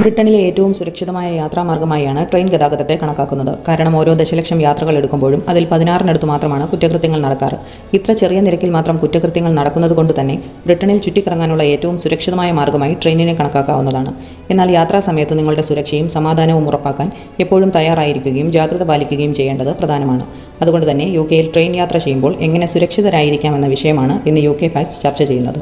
ബ്രിട്ടനിലെ ഏറ്റവും സുരക്ഷിതമായ യാത്രാമാർഗമായാണ് ട്രെയിൻ ഗതാഗതത്തെ കണക്കാക്കുന്നത്. കാരണം ഓരോ ദശലക്ഷം യാത്രകൾ എടുക്കുമ്പോഴും അതിൽ പതിനാറിനടുത്ത് മാത്രമാണ് കുറ്റകൃത്യങ്ങൾ നടക്കാറ്. ഇത്ര ചെറിയ നിരക്കിൽ മാത്രം കുറ്റകൃത്യങ്ങൾ നടക്കുന്നത് കൊണ്ട് തന്നെ ബ്രിട്ടനിൽ ചുറ്റിക്കറങ്ങാനുള്ള ഏറ്റവും സുരക്ഷിതമായ മാർഗമായി ട്രെയിനിനെ കണക്കാക്കാവുന്നതാണ്. എന്നാൽ യാത്രാ സമയത്ത് നിങ്ങളുടെ സുരക്ഷയും സമാധാനവും ഉറപ്പാക്കാൻ എപ്പോഴും തയ്യാറായിരിക്കുകയും ജാഗ്രത പാലിക്കുകയും ചെയ്യേണ്ടത് പ്രധാനമാണ്. അതുകൊണ്ട് തന്നെ യു കെയിൽ ട്രെയിൻ യാത്ര ചെയ്യുമ്പോൾ എങ്ങനെ സുരക്ഷിതരായിരിക്കാമെന്ന വിഷയമാണ് ഇന്ന് യു കെ ഫാക്ട്സ് ചർച്ച ചെയ്യുന്നത്.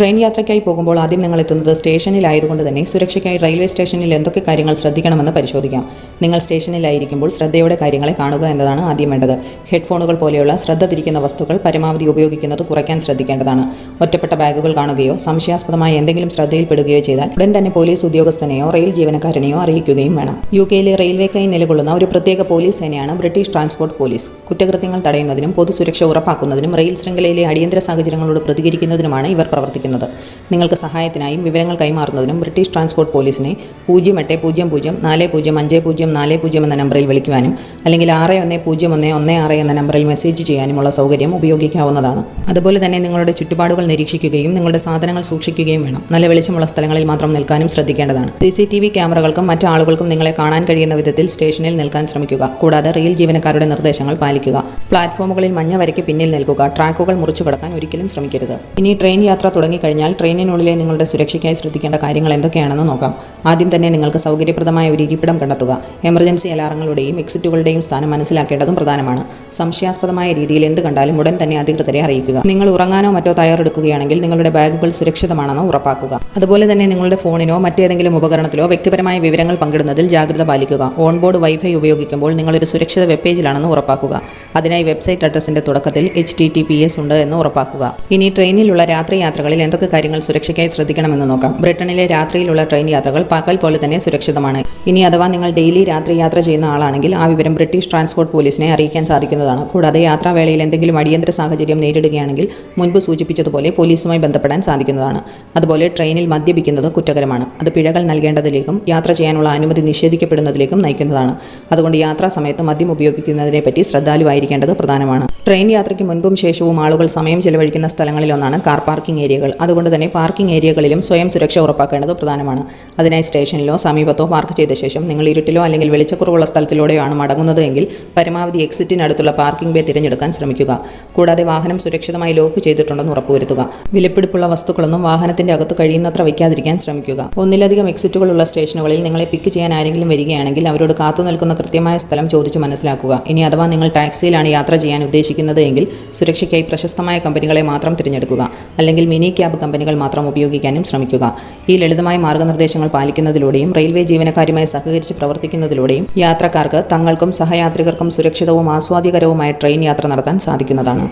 ട്രെയിൻ യാത്രയ്ക്കായി പോകുമ്പോൾ ആദ്യം നിങ്ങൾ എത്തുന്നത് സ്റ്റേഷനിലായതുകൊണ്ട് തന്നെ സുരക്ഷയ്ക്കായി റെയിൽവേ സ്റ്റേഷനിൽ എന്തൊക്കെ കാര്യങ്ങൾ ശ്രദ്ധിക്കണമെന്ന് പരിശോധിക്കാം. നിങ്ങൾ സ്റ്റേഷനിലായിരിക്കുമ്പോൾ ശ്രദ്ധയോടെ കാര്യങ്ങളെ കാണുക എന്നതാണ് ആദ്യം വേണ്ടത്. ഹെഡ്ഫോണുകൾ പോലെയുള്ള ശ്രദ്ധ തിരിക്കുന്ന വസ്തുക്കൾ പരമാവധി ഉപയോഗിക്കുന്നത് കുറയ്ക്കാൻ ശ്രദ്ധിക്കേണ്ടതാണ്. ഒറ്റപ്പെട്ട ബാഗുകൾ കാണുകയോ സംശയാസ്പദമായ എന്തെങ്കിലും ശ്രദ്ധയിൽപ്പെടുകയോ ചെയ്താൽ ഉടൻ തന്നെ പോലീസ് ഉദ്യോഗസ്ഥനെയോ റെയിൽ ജീവനക്കാരനെയോ അറിയിക്കുകയും വേണം. യു കെയിലെ റെയിൽവേക്കായി നിലകൊള്ളുന്ന ഒരു പ്രത്യേക പോലീസ് സേനയാണ് ബ്രിട്ടീഷ് ട്രാൻസ്പോർട്ട് പോലീസ്. കുറ്റകൃത്യങ്ങൾ തടയുന്നതിനും പൊതുസുരക്ഷ ഉറപ്പാക്കുന്നതിനും റെയിൽ ശൃംഖലയിലെ അടിയന്തര സാഹചര്യങ്ങളോട് പ്രതികരിക്കുന്നതിനുമാണ് ഇവർ പ്രവർത്തിക്കുന്നത്. നിങ്ങൾക്ക് സഹായത്തിനായും വിവരങ്ങൾ കൈമാറുന്നതിനും ബ്രിട്ടീഷ് ട്രാൻസ്പോർട്ട് പോലീസിനെ പൂജ്യം എട്ട് പൂജ്യം പൂജ്യം നാല് പൂജ്യം അഞ്ച് പൂജ്യം നാല് പൂജ്യം എന്ന നമ്പറിൽ വിളിക്കുവാനും അല്ലെങ്കിൽ ആറ് ഒന്ന് പൂജ്യം ഒന്ന് ഒന്ന് ആറ് എന്ന നമ്പറിൽ മെസ്സേജ് ചെയ്യാനുമുള്ള സൗകര്യം ഉപയോഗിക്കാവുന്നതാണ്. അതുപോലെ തന്നെ നിങ്ങളുടെ ചുറ്റുപാടുകൾ നിരീക്ഷിക്കുകയും നിങ്ങളുടെ സാധനങ്ങൾ സൂക്ഷിക്കുകയും വേണം. നല്ല വെളിച്ചമുള്ള സ്ഥലങ്ങളിൽ മാത്രം നിൽക്കാനും ശ്രദ്ധിക്കേണ്ടതാണ്. സി സി ടി വി ക്യാമറകൾക്കും മറ്റ് ആളുകൾക്കും നിങ്ങളെ കാണാൻ കഴിയുന്ന വിധത്തിൽ സ്റ്റേഷനിൽ നിൽക്കാൻ ശ്രമിക്കുക. കൂടാതെ റെയിൽ ജീവനക്കാരുടെ നിർദ്ദേശങ്ങൾ പാലിക്കുക. പ്ലാറ്റ്ഫോമുകളിൽ മഞ്ഞ വരയ്ക്ക് പിന്നിൽ നിൽക്കുക. ട്രാക്കുകൾ മുറിച്ചു കടക്കാൻ ഒരിക്കലും ശ്രമിക്കരുത്. ഇനി ട്രെയിൻ യാത്ര തുടങ്ങിക്കഴിഞ്ഞാൽ ട്രെയിനിനുള്ളിലെ നിങ്ങളുടെ സുരക്ഷയ്ക്കായി ശ്രദ്ധിക്കേണ്ട കാര്യങ്ങൾ എന്തൊക്കെയാണെന്ന് നോക്കാം. ആദ്യം തന്നെ നിങ്ങൾക്ക് സൗകര്യപ്രദമായ ഒരു ഇരിപ്പിടം കണ്ടെത്തുക. എമർജൻസി അലാറങ്ങളുടെയും എക്സിറ്റുകളുടെയും സ്ഥാനം മനസ്സിലാക്കേണ്ടതും പ്രധാനമാണ്. സംശയാസ്പദമായ രീതിയിൽ എന്ത് കണ്ടാലും ഉടൻ തന്നെ അധികൃതരെ അറിയിക്കുക. നിങ്ങൾ ഉറങ്ങാനോ മറ്റോ തയ്യാറെടുക്കുകയാണെങ്കിൽ നിങ്ങളുടെ ബാഗുകൾ സുരക്ഷിതമാണെന്ന് ഉറപ്പാക്കുക. അതുപോലെ തന്നെ നിങ്ങളുടെ ഫോണിനോ മറ്റേതെങ്കിലും ഉപകരണത്തിലോ വ്യക്തിപരമായ വിവരങ്ങൾ പങ്കിടുന്നതിൽ ജാഗ്രത പാലിക്കുക. ഓൺബോർഡ് വൈഫൈ ഉപയോഗിക്കുമ്പോൾ നിങ്ങളൊരു സുരക്ഷിത വെബ് പേജിലാണെന്ന് ഉറപ്പാക്കുക. അതിനായി വെബ്സൈറ്റ് അഡ്രസ്സിന്റെ തുടക്കത്തിൽ H T T P S ഉണ്ട് എന്ന് ഉറപ്പാക്കുക. ഇനി ട്രെയിനിലുള്ള രാത്രി യാത്രകളിൽ എന്തൊക്കെ കാര്യങ്ങൾ സുരക്ഷയ്ക്കായി ശ്രദ്ധിക്കണമെന്ന് നോക്കാം. ബ്രിട്ടനിലെ രാത്രിയിലുള്ള ട്രെയിൻ യാത്രകൾ പകൽ പോലെ തന്നെ സുരക്ഷിതമാണ്. ഇനി അഥവാ നിങ്ങൾ ഡെയിലി രാത്രി യാത്ര ചെയ്യുന്ന ആളാണെങ്കിൽ ആ വിവരം ബ്രിട്ടീഷ് ട്രാൻസ്പോർട്ട് പോലീസിനെ അറിയിക്കാൻ സാധിക്കുന്നതാണ്. കൂടാതെ യാത്രാവേളയിൽ എന്തെങ്കിലും അടിയന്തര സാഹചര്യം നേരിടുകയാണെങ്കിൽ മുൻപ് സൂചിപ്പിച്ചതുപോലെ പോലീസുമായി ബന്ധപ്പെടാൻ സാധിക്കുന്നതാണ്. അതുപോലെ ട്രെയിനിൽ മദ്യപിക്കുന്നത് കുറ്റകരമാണ്. അത് പിഴകൾ നൽകേണ്ടതിലേക്കും യാത്ര ചെയ്യാനുള്ള അനുമതി നിഷേധിക്കപ്പെടുന്നതിലേക്കും നയിക്കുന്നതാണ്. അതുകൊണ്ട് യാത്രാ സമയത്ത് മദ്യം ഉപയോഗിക്കുന്നതിനെപ്പറ്റി ശ്രദ്ധാലുവായിരിക്കേണ്ടത് പ്രധാനമാണ്. ട്രെയിൻ യാത്രയ്ക്ക് മുൻപും ശേഷവും ആളുകൾ സമയം ചെലവഴിക്കുന്ന സ്ഥലങ്ങളിലൊന്നാണ് കാർ പാർക്കിംഗ് ഏരിയകൾ. അതുകൊണ്ട് തന്നെ പാർക്കിംഗ് ഏരിയകളിലും സ്വയം സുരക്ഷ ഉറപ്പാക്കേണ്ടത് പ്രധാനമാണ്. അതിനായി സ്റ്റേഷനിലോ സമീപത്തോ പാർക്ക് ചെയ്ത ശേഷം നിങ്ങൾ ഇരുട്ടിലോ അല്ലെങ്കിൽ വെളിച്ചക്കുറവുള്ള സ്ഥലത്തിലൂടെയാണ് മടങ്ങുന്നത് എങ്കിൽ പരമാവധി എക്സിറ്റിനടുത്തുള്ള പാർക്കിംഗ് ബേ തിരഞ്ഞെടുക്കാൻ ശ്രമിക്കുക. കൂടാതെ വാഹനം സുരക്ഷിതമായി ലോക്ക് ചെയ്തിട്ടുണ്ടെന്ന് ഉറപ്പുവരുത്തുക. വിലപിടിപ്പുള്ള വസ്തുക്കളൊന്നും വാഹനത്തിന്റെ അകത്ത് കഴിയുന്നത്ര വയ്ക്കാതിരിക്കാൻ ശ്രമിക്കുക. ഒന്നിലധികം എക്സിറ്റുകളുള്ള സ്റ്റേഷനുകളിൽ നിങ്ങളെ പിക്ക് ചെയ്യാൻ ആരെങ്കിലും വരികയാണെങ്കിൽ അവരോട് കാത്തു നിൽക്കുന്ന കൃത്യമായ സ്ഥലം ചോദിച്ച് മനസ്സിലാക്കുക. ഇനി അഥവാ നിങ്ങൾ ടാക്സിയിലാണ് യാത്ര ചെയ്യാൻ ഉദ്ദേശിക്കുന്നത് എങ്കിൽ സുരക്ഷയ്ക്കായി പ്രശസ്തമായ കമ്പനികളെ മാത്രം തിരഞ്ഞെടുക്കുക. അല്ലെങ്കിൽ മിനി ക്യാബ് കമ്പനികൾ മാത്രം ഉപയോഗിക്കാനും ശ്രമിക്കുക. ഈ ലളിതമായ മാർഗനിർദ്ദേശങ്ങൾ പാലിക്കുന്നതിലൂടെയും റെയിൽവേ ജീവനക്കാരുമായി സഹകരിച്ച് പ്രവർത്തിക്കുന്നതിലൂടെയും യാത്രക്കാർക്ക് തങ്ങൾക്കും സഹയാത്രികർക്കും സുരക്ഷിതവും ആസ്വാദ്യകരവുമായ ട്രെയിൻ യാത്ര നടത്താൻ സാധിക്കുന്നതാണ്.